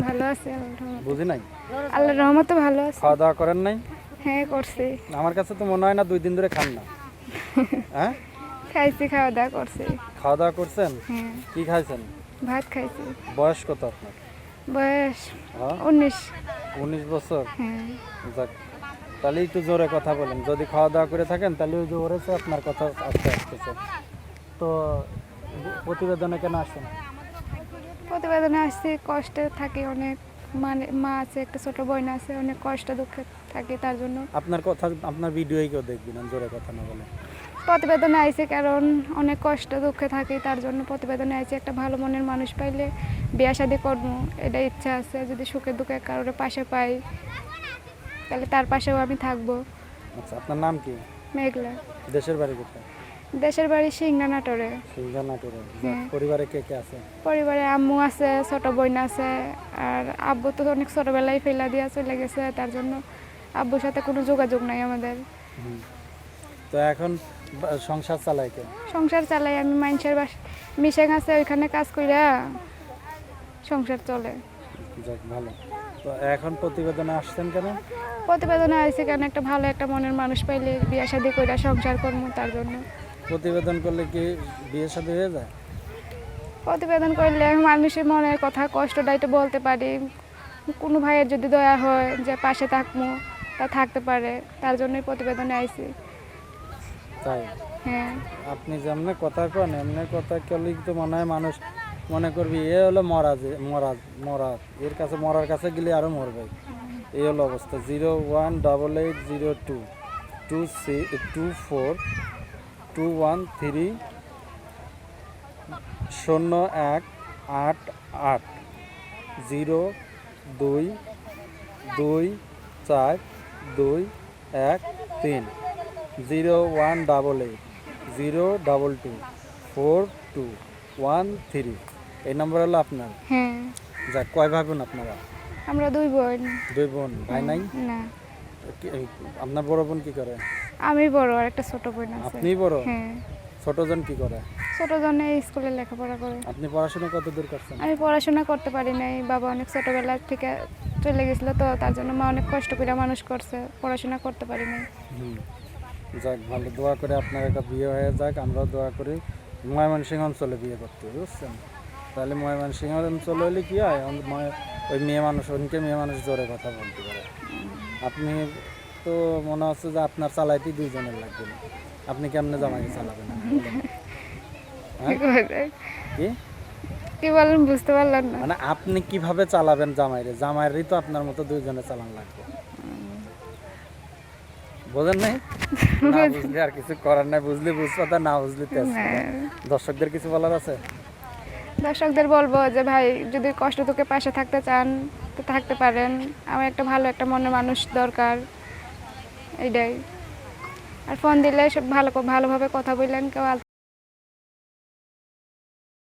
ভালো আছে বুঝি নাই? আল্লাহর রহমতে ভালো আছে। খাওয়া দাওয়া করেন নাই? হ্যাঁ করছি। আমার কাছে তো মনে হয় না দুই দিন ধরে খান না। হ্যাঁ? খাইছি খাওয়া দাওয়া করছি। খাওয়া দাওয়া করছেন? হ্যাঁ। কি খাইছেন? ভাত খাইছি। বয়স কত আপনার? বয়স হ্যাঁ? উনিশ। উনিশ বছর? হ্যাঁ। যাক তাহলে একটু জোরে কথা বলেন। যদি খাওয়া দাওয়া করে থাকেন তাহলে ওই যে ওরেছে আপনার কথা আসতে আসতেছে তো প্রতিবেদনে কেন আসছেন প্রতিবেদনে আসছি কষ্টে থাকি অনেক। মানে মা আছে একটা ছোট বোন আছে অনেক কষ্ট দুঃখে থাকি তার জন্য। আপনার কথা আপনার ভিডিওই কেউ দেখবি না জোরে কথা না বলে। প্রতিবেদনে আইছি কারণ অনেক কষ্ট দুঃখে থাকি তার জন্য। প্রতিবেদনে আইছি একটা ভালো মনের মানুষ পাইলে বিয়া শাদি করব এটা ইচ্ছা আছে। যদি সুখে দুঃখে কারোর পাশে পাই তাহলে তার পাশেও আমি থাকব। আচ্ছা আপনার নাম কি? মেঘলা। দেশের বাড়ি কোথায়? দেশের বাড়ি সিংড়া নাটোরে সিংহা নাটোরে হ্যাঁ। পরিবারে কে কে আছে? পরিবারে আম্মু আছে ছোট বোন আছে আর আব্বু তো অনেক ছোটবেলায় ফেলা দিয়া চলে গেছে তার জন্য আব্বুর সাথে কোনো যোগাযোগ নাই আমাদের। তো এখন সংসার চালায় কে? সংসার চালাই আমি মানুষের বাস মিশেং আছে ওইখানে কাজ কইরা সংসার চলে। যাক ভালো। তো এখন প্রতিবেদনে আসছেন কেন? প্রতিবেদনে আইসি কেন একটা ভালো একটা মনের মানুষ পাইলে বিয়া শাদি কইরা সংসার করব তার জন্য। প্রতিবেদন করলে কি বিয়ে শাদী হয়ে যায়? প্রতিবেদন করলে মানুষের মনের কথা কষ্টটা একটু বলতে পারি। কোনো ভাইয়ের যদি দয়া হয় যে পাশে থাকব তা থাকতে পারে। তার জন্যই প্রতিবেদনে আইসি তাই? হ্যাঁ। আপনি যেমনি কথা কন এমনি কথা করলেই তো মনে হয় মানুষ মনে করবি এ হলো মরা যে মরা মরা। এর কাছে মরার কাছে গেলে আরও মরবে। এই হলো অবস্থা। Zero one double eight zero two two C two four two one three শূন্য এক আট আট জিরো দুই দুই চার দুই এক তিন zero one double eight zero double two four two one three এই নম্বর হলো আপনার? হ্যাঁ। যাক কয় ভাই বোন আপনারা? আমরা দুই বোন। দুই বোন ভাই নাই? না। আপনার বড় বোন কি করে? আমি বড় আর একটা ছোট বোন আছে। আপনি বড়? হ্যাঁ। ছোটজন কি করে? ছোট জনে স্কুলে লেখাপড়া করে। আপনি পড়াশোনা কত দূর করছেন? আমি পড়াশোনা করতে পারি নাই। বাবা অনেক ছোটবেলা থেকে চলে গেছিল তো তার জন্য মা অনেক কষ্ট করে মানুষ করছে। পড়াশোনা করতে পারি নাই। যাক ভালো। দোয়া করে আপনার একটা বিয়ে হয়ে যাক। আমরা দোয়া করি। ময়মনসিংহ অঞ্চলে বিয়ে করতে বুঝছেন? তাহলে ময়মনসিংহ অঞ্চলে হলে কি হয়? ওই মেয়ে মানুষ ওনকে মেয়ে মানুষ জোরে কথা বলতে পারে। আপনি তো মনে হচ্ছে যে আপনার চালাইতে দুইজনের লাগবে আপনি কেমনে জামাইকে চালাবেন? হ্যাঁ? কি কি বলেন বুঝতে পারলাম না মানে আপনি কীভাবে চালাবেন জামাইরে জামাইরেরই তো আপনার মতো দুইজনে চালান লাগবে বোঝেন নাই না বুঝলে আর কিছু করার নাই বুঝলে বুঝপাতা না বুঝলে। হ্যাঁ। দর্শকদের কিছু বলার আছে দর্শকদের বলব যে, ভাই, যদি কষ্ট তোকে পাশে থাকতে চান, তো থাকতে পারেন। আমার একটা ভালো একটা মনের মানুষ দরকার। এইটাই। আর ফোন দিলে সব ভালো, ভালোভাবে কথা বললেন, কেউ